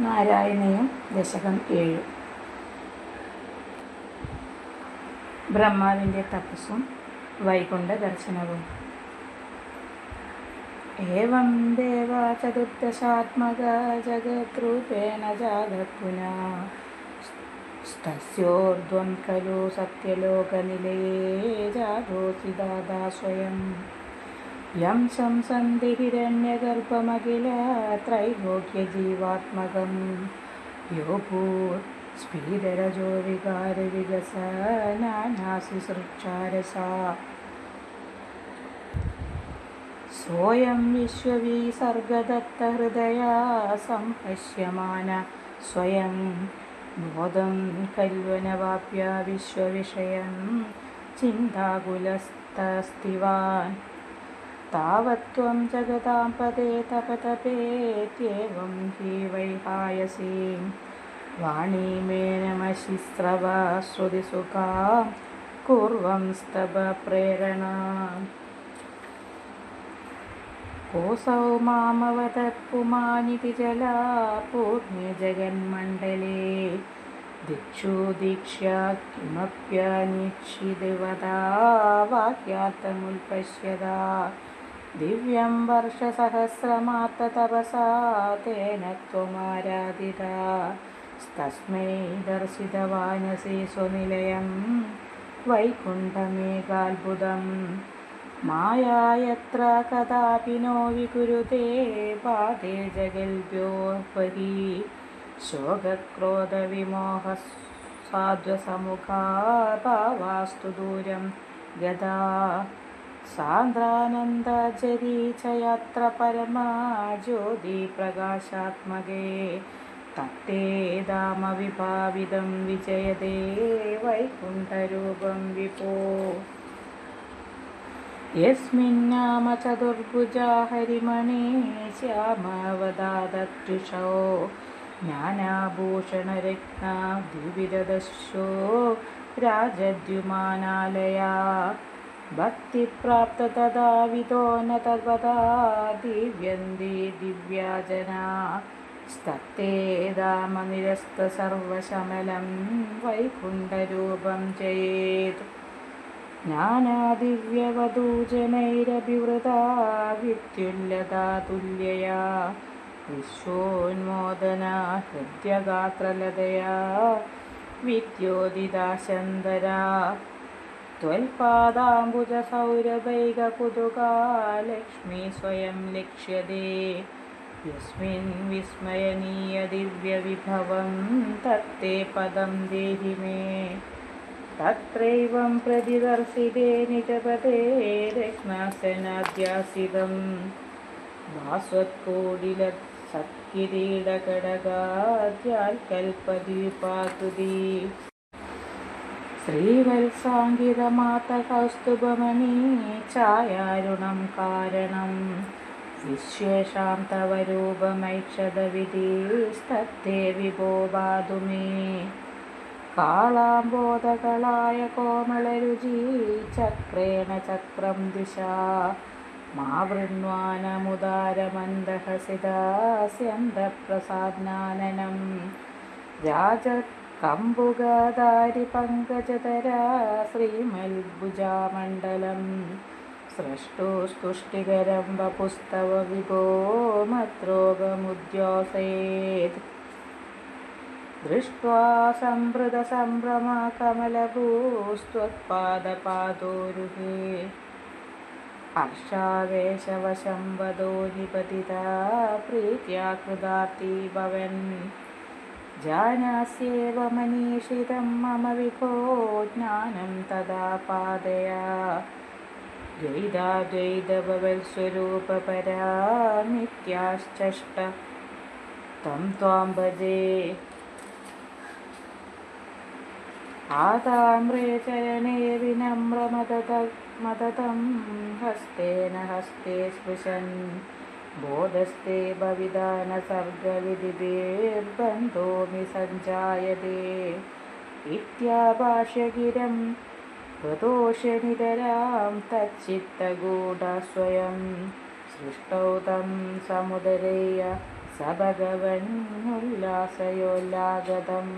നാരായണീയം ദശകം ഏഴ്. ബ്രഹ്മാവിന്റെ തപസ്സും വൈകുണ്ഠ ദർശനവും ഏവം ദേവ ചതുർദശാത്മക ജഗത്രൂപേണ ജാഗത്പുന സ്തസ്യോർധ്വം ഖലു സത്യലോകനിലയേ ജാതോസി ദാദാ സ്വയം. യം ശംസന്തി ഹിരണ്യഗർഭമഖില ത്രൈലോക്യജീവാത്മകം യോ ഭൂർ സ്ഫീതരജോ വികാരവികസനാനാസി സൃക്ഷാരസാ सोऽयं विश्वविसर्गदत्तहृदया सम्पश्यमान स्वयं बोधं कल्वनवाप्य विश्वविषयं चिन्ताकुलस्तस्तिवान् तावत्त्वं जगतां पदे तपतपेत्येवं हि वैहायसीं वाणी मे नमशिस्रवा श्रुतिसुखां कुर्वं स्तवप्रेरणाम् कोऽसौ मामवदत्पुमानिति जला पूर्णे जगन्मण्डले दिक्षु दीक्ष्या किमप्यनिक्षिदिवदा वाक्यार्थमुल्पश्यदा दिव्यं वर्षसहस्रमात्ततपसा तेन त्वमाराधिता तस्मै दर्शितवानसि स्वनिलयं वैकुण्ठमेकाद्भुतम् माया यत्र कदापि नो विकुरुते पादे जगल्भ्यो बहि शोकक्रोधविमोहसाध्वसमुखा भावास्तु दूरं गदा सान्द्रानन्दजरी च यत्र परमा ज्योतिप्रकाशात्मके तत्ते दामविभाविदं विजयदे वैकुण्ठरूपं विपो यस्मिन्नाम चतुर्भुजा हरिमणे श्यामवदादत्युषौ ज्ञानाभूषणरत्ना द्विविदशो राजद्युमानालया भक्तिप्राप्त तदा विदो न तद्वदा दिव्यन्ति दिव्या जना स्तत्ते दामनिरस्तसर्वशमलं वैकुण्ठरूपं जयेत् ज्ञानादिव्यवधूजनैरभिवृता वित्युल्लता तुल्यया विश्वोन्मोदना हृद्यगात्रलतया विद्योदिदाशन्दरा त्वल्पादाम्बुजसौरभैककुतुका लक्ष्मी स्वयं लक्ष्यते यस्मिन् विस्मयनीयदिव्यविभवं तत्ते पदं देहि मे तत्रैवं प्रतिदर्शिते निजपदे रत्नासनाध्यासितं भास्वत्कोडिलसत्किरीडकडगाद्याल्कल्पदीपाकृति ശ്രീവത്സാങ്കിതമാതകൗസ്തുഭമണി ചായാരുണം കാരണം വിശ്വേഷാം തവ രൂപമൈക്ഷതവിധീസ്തേ വിഭോ ബാധു മേ കാളാംബോധകളായ കോമളരുചി ചക്രേണ ചക്രം ദിശ. മാ വൃണ്വാനമുദാരമന്ദഹസിദാസ്യന്തപ്രസാജ്ഞാനനം രാജ कम्बुगदारिपङ्कजधरा श्रीमल्भुजामण्डलं स्रष्टुस्तुष्टिकरं वपुस्तव विभो मत्रोगमुद्योसेत् दृष्ट्वा सम्भृतसम्भ्रमकमलभूस्त्वत्पादपादोरुहे हर्षावेशवशं वदो निपतिता प्रीत्या कृदार्ती भवन् जानास्येव मनीषितं मम विभो ज्ञानं तदा पादया। द्वैताद्वैतभवत्स्वरूपपरा नित्याश्चष्ट। तं त्वां भजे। आताम्रे चरणे विनम्रमदत मदतं हस्तेन हस्ते स्पृशन् बोधस्ते भविदा न सर्गविधिभिर्बन्धो मि सञ्जायते इत्याभाष्यगिरं कृतोषनितरां तच्चित्तगूढस्वयं सृष्टौ तं समुदरेय स भगवन्नुल्लासयोल्लागतम्